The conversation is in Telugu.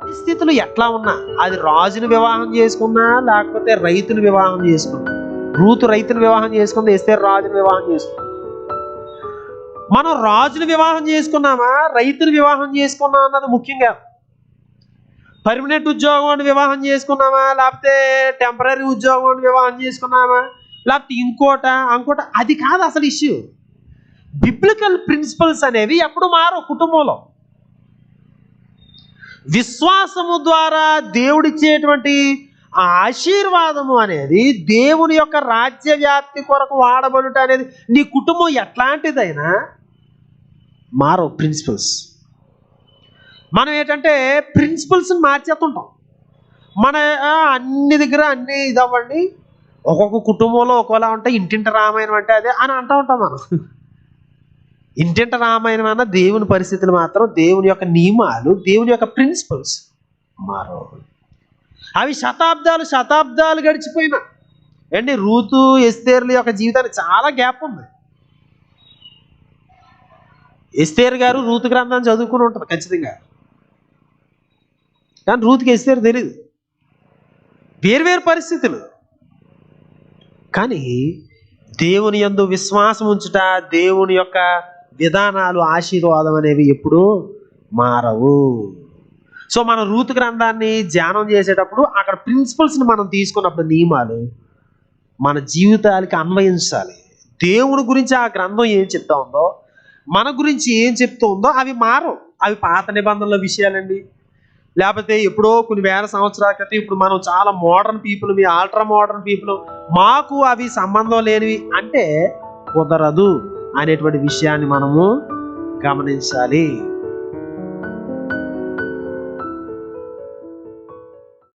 పరిస్థితులు ఎట్లా ఉన్నా అది రాజుని వివాహం చేసుకున్నా లేకపోతే రైతుని వివాహం చేసుకున్నా. రూతు రైతుని వివాహం చేసుకుంది ఇస్తే రాజుని వివాహం చేసుకున్నా మనం రాజుని వివాహం చేసుకున్నామా రైతుని వివాహం చేసుకున్నామా అన్నది ముఖ్యంగా పర్మనెంట్ ఉద్యోగం వివాహం చేసుకున్నామా లేకపోతే టెంపరీ ఉద్యోగం వివాహం చేసుకున్నామా లేకపోతే ఇంకోట ఇంకోట అది కాదు అసలు ఇష్యూ బిబ్లికల్ ప్రిన్సిపల్స్ అనేవి ఎప్పుడు మారు కుటుంబంలో. విశ్వాసము ద్వారా దేవుడిచ్చేటువంటి ఆ ఆశీర్వాదము అనేది దేవుని యొక్క రాజ్య వ్యాప్తి కొరకు వాడబడుట అనేది నీ కుటుంబం ఎట్లాంటిదైనా మారో ప్రిన్సిపల్స్ మనం ఏంటంటే ప్రిన్సిపల్స్ని మార్చేస్తుంటాం. మన అన్ని దగ్గర అన్ని ఇదవ్వండి. ఒక్కొక్క కుటుంబంలో ఒక్కోలా ఉంటాయి ఇంటింటి రామాయణం అంటే అదే అని అంటూ ఉంటాం మనం. ఇంటింట రామాయణం అన్న దేవుని పరిస్థితులు మాత్రం దేవుని యొక్క నియమాలు దేవుని యొక్క ప్రిన్సిపల్స్ మారో అవి శతాబ్దాలు శతాబ్దాలు గడిచిపోయిన. ఏంటి? రూతు ఎస్తేర్ల యొక్క జీవితానికి చాలా గ్యాప్ ఉంది. ఎస్తేర్ గారు రూతు గ్రంథాన్ని చదువుకుని ఉంటుంది ఖచ్చితంగా. కానీ రూతుకి ఎస్తేర్ తెలియదు వేరు పరిస్థితులు. కానీ దేవుని యందు విశ్వాసం ఉంచుట దేవుని యొక్క విధానాలు ఆశీర్వాదం అనేవి ఎప్పుడూ మారవు. సో మన రూతు గ్రంథాన్ని ధ్యానం చేసేటప్పుడు అక్కడ ప్రిన్సిపల్స్ని మనం తీసుకున్నప్పుడు నియమాలు మన జీవితాలకి అన్వయించాలి. దేవుని గురించి ఆ గ్రంథం ఏం చెప్తా ఉందో మన గురించి ఏం చెప్తూ ఉందో అవి మారవు. అవి పాత నిబంధనల విషయాలండి. లేకపోతే ఎప్పుడో కొన్ని వేల సంవత్సరాల క్రితం ఇప్పుడు మనం చాలా మోడర్న్ పీపుల్ మీ ఆల్ట్రా మోడర్న్ పీపుల్ మాకు అవి సంబంధం లేనివి అంటే కుదరదు. అనేటువంటి విషయాన్ని మనము గమనించాలి.